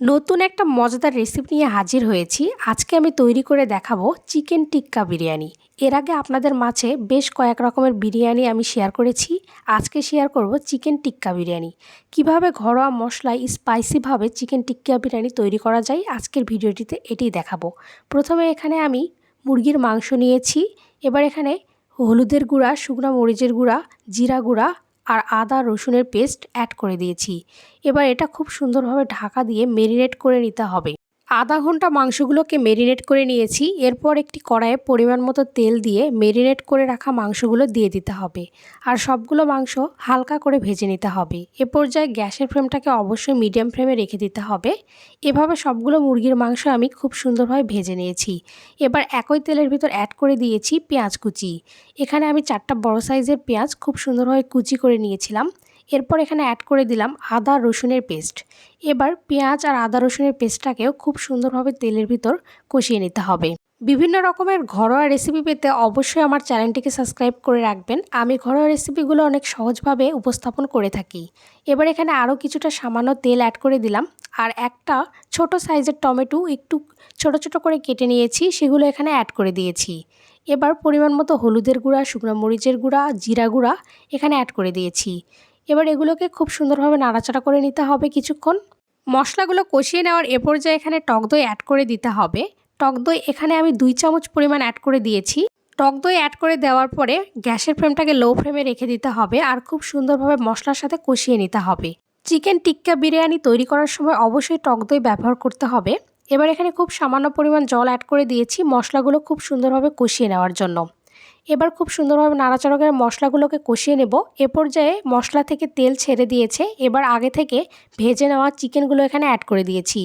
নতুন একটা মজাদার রেসিপি নিয়ে হাজির হয়েছি। আজকে আমি তৈরি করে দেখাবো চিকেন টিক্কা বিরিয়ানি। এর আগে আপনাদের মাঝে বেশ কয়েক রকমের বিরিয়ানি আমি শেয়ার করেছি। আজকে শেয়ার করব চিকেন টিক্কা বিরিয়ানি। কীভাবে ঘরোয়া মশলায় স্পাইসিভাবে চিকেন টিক্কা বিরিয়ানি তৈরি করা যায় আজকের ভিডিওটিতে এটি দেখাবো। প্রথমে এখানে আমি মুরগির মাংস নিয়েছি। এবার এখানে হলুদের গুঁড়া, শুকনো মরিচের গুঁড়া, জিরা গুঁড়া আর আদা, রসুনের পেস্ট অ্যাড করে দিয়েছি। এবার এটা খুব সুন্দরভাবে ঢাকা দিয়ে মেরিনেট করে নিতে হবে। আধা ঘণ্টা মাংসগুলোকে মেরিনেট করে নিয়েছি। এরপর একটি কড়াইয়ে পরিমাণ মতো তেল দিয়ে মেরিনেট করে রাখা মাংসগুলো দিয়ে দিতে হবে। আর সবগুলো মাংস হালকা করে ভেজে নিতে হবে। এ পর্যায়ে গ্যাসের ফ্লেমটাকে অবশ্যই মিডিয়াম ফ্লেমে রেখে দিতে হবে। এভাবে সবগুলো মুরগির মাংস আমি খুব সুন্দরভাবে ভেজে নিয়েছি। এবার একই তেলের ভিতর অ্যাড করে দিয়েছি পেঁয়াজ কুচি। এখানে আমি চারটা বড় সাইজের পেঁয়াজ খুব সুন্দরভাবে কুচি করে নিয়েছিলাম। এরপর এখানে অ্যাড করে দিলাম আদা রসুনের পেস্ট এবার পেঁয়াজ আর আদা রসুনের পেস্টটাকেও খুব সুন্দরভাবে তেলের ভিতর কষিয়ে নিতে হবে। বিভিন্ন রকমের ঘরোয়া রেসিপি পেতে অবশ্যই আমার চ্যানেলটিকে সাবস্ক্রাইব করে রাখবেন। আমি ঘরোয়া রেসিপিগুলো অনেক সহজভাবে উপস্থাপন করে থাকি। এবার এখানে আরও কিছুটা সামান্য তেল অ্যাড করে দিলাম। আর একটা ছোট সাইজের টমেটো একটু ছোট ছোট করে কেটে নিয়েছি, সেগুলো এখানে অ্যাড করে দিয়েছি। এবার পরিমাণ মতো হলুদের গুঁড়া, শুকনো মরিচের গুঁড়া, জিরা গুঁড়া এখানে অ্যাড করে দিয়েছি। এবার এগুলোকে খুব সুন্দরভাবে নাড়াচাড়া করে নিতে হবে কিছুক্ষণ। মশলাগুলো কষিয়ে নেওয়ার এ পর্যায়ে এখানে টক দই অ্যাড করে দিতে হবে। টক দই এখানে আমি দুই চামচ পরিমাণ অ্যাড করে দিয়েছি। টক দই অ্যাড করে দেওয়ার পরে গ্যাসের ফ্লেমটাকে লো ফ্লেমে রেখে দিতে হবে আর খুব সুন্দরভাবে মশলার সাথে কষিয়ে নিতে হবে। চিকেন টিক্কা বিরিয়ানি তৈরি করার সময় অবশ্যই টক দই ব্যবহার করতে হবে। এবার এখানে খুব সামান্য পরিমাণ জল অ্যাড করে দিয়েছি মশলাগুলো খুব সুন্দরভাবে কষিয়ে নেওয়ার জন্য। এবার খুব সুন্দরভাবে নাড়াচাড়া করে মশলাগুলোকে কষিয়ে নেব। এ পর্যায়ে মশলা থেকে তেল ছেড়ে দিয়েছে। এবার আগে থেকে ভেজে নেওয়া চিকেনগুলো এখানে অ্যাড করে দিয়েছি।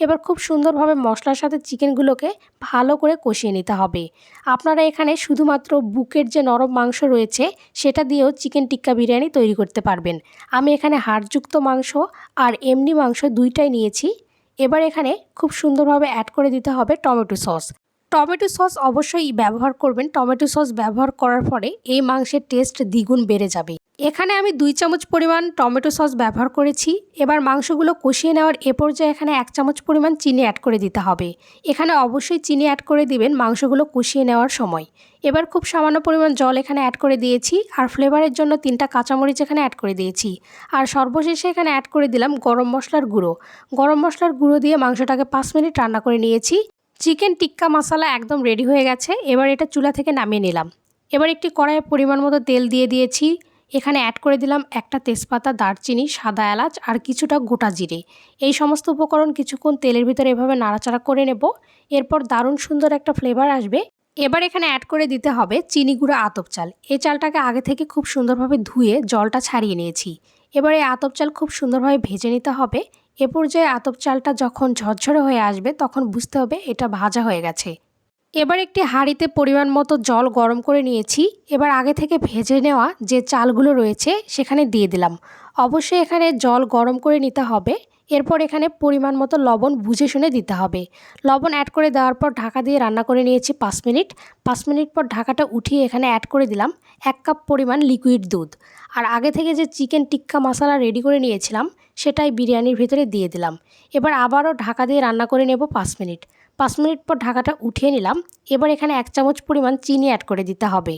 এবার খুব সুন্দরভাবে মশলার সাথে চিকেনগুলোকে ভালো করে কষিয়ে নিতে হবে। আপনারা এখানে শুধুমাত্র বুকের যে নরম মাংস রয়েছে, সেটা দিয়েও চিকেন টিক্কা বিরিয়ানি তৈরি করতে পারবেন। আমি এখানে হাড়যুক্ত মাংস আর এমনি মাংস দুইটাই নিয়েছি। এবার এখানে খুব সুন্দরভাবে অ্যাড করে দিতে হবে টমেটো সস। টমেটো সস অবশ্যই ব্যবহার করবেন। টমেটো সস ব্যবহার করার পরে এই মাংসের টেস্ট দ্বিগুণ বেড়ে যাবে। এখানে আমি দুই চামচ পরিমাণ টমেটো সস ব্যবহার করেছি। এবার মাংসগুলো কষিয়ে নেওয়ার এ পর্যায়ে এখানে এক চামচ পরিমাণ চিনি অ্যাড করে দিতে হবে। এখানে অবশ্যই চিনি অ্যাড করে দিবেন মাংসগুলো কষিয়ে নেওয়ার সময়। এবার খুব সামান্য পরিমাণ জল এখানে অ্যাড করে দিয়েছি। আর ফ্লেভারের জন্য তিনটা কাঁচামরিচ এখানে অ্যাড করে দিয়েছি। আর সর্বশেষে এখানে অ্যাড করে দিলাম গরম মশলার গুঁড়ো। গরম মশলার গুঁড়ো দিয়ে মাংসটাকে পাঁচ মিনিট রান্না করে নিয়েছি। চিকেন টিক্কা মশলা একদম রেডি হয়ে গেছে। এবার এটা চুলা থেকে নামিয়ে নিলাম। এবার একটি কড়াইয়ে পরিমাণ মতো তেল দিয়ে দিয়েছি। এখানে অ্যাড করে দিলাম একটা তেজপাতা, দারচিনি, সাদা এলাচ আর কিছুটা গোটা জিরে। এই সমস্ত উপকরণ কিছুক্ষণ তেলের ভিতরে এভাবে নাড়াচাড়া করে নেব। এরপর দারুণ সুন্দর একটা ফ্লেভার আসবে। এবার এখানে অ্যাড করে দিতে হবে চিনি গুঁড়া আতপ চাল। এই চালটাকে আগে থেকে খুব সুন্দরভাবে ধুয়ে জলটা ছাড়িয়ে নিয়েছি। এবার এই আতপ চাল খুব সুন্দরভাবে ভেজে নিতে হবে। এ পর্যায়ে আতপ চালটা যখন ঝরঝরে হয়ে আসবে, তখন বুঝতে হবে এটা ভাজা হয়ে গেছে। এবার একটি হাঁড়িতে পরিমাণ মতো জল গরম করে নিয়েছি। এবার আগে থেকে ভেজে নেওয়া যে চালগুলো রয়েছে, সেখানে দিয়ে দিলাম। অবশ্যই এখানে জল গরম করে নিতে হবে। এরপর এখানে পরিমাণ মতো লবণ বুঝে শুনে দিতে হবে। লবণ অ্যাড করে দেওয়ার পর ঢাকা দিয়ে রান্না করে নিয়েছি পাঁচ মিনিট। পাঁচ মিনিট পর ঢাকাটা উঠিয়ে এখানে অ্যাড করে দিলাম এক কাপ পরিমাণ লিকুইড দুধ। আর আগে থেকে যে চিকেন টিক্কা মশলা রেডি করে নিয়েছিলাম, সেটাই বিরিয়ানির ভিতরে দিয়ে দিলাম। এবার আবারও ঢাকা দিয়ে রান্না করে নেব পাঁচ মিনিট। পাঁচ মিনিট পর ঢাকাটা উঠিয়ে নিলাম। এবার এখানে এক চামচ পরিমাণ চিনি অ্যাড করে দিতে হবে।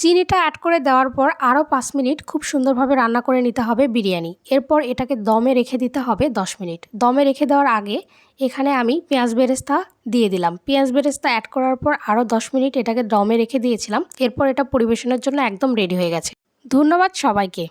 চিনিটা অ্যাড করে দেওয়ার পর আরও পাঁচ মিনিট খুব সুন্দরভাবে রান্না করে নিতে হবে বিরিয়ানি। এরপর এটাকে দমে রেখে দিতে হবে দশ মিনিট। দমে রেখে দেওয়ার আগে এখানে আমি পেঁয়াজ বেরেস্তা দিয়ে দিলাম। পেঁয়াজ বেরেস্তা অ্যাড করার পর আরও দশ মিনিট এটাকে দমে রেখে দিয়েছিলাম। এরপর এটা পরিবেশনের জন্য একদম রেডি হয়ে গেছে। ধন্যবাদ সবাইকে।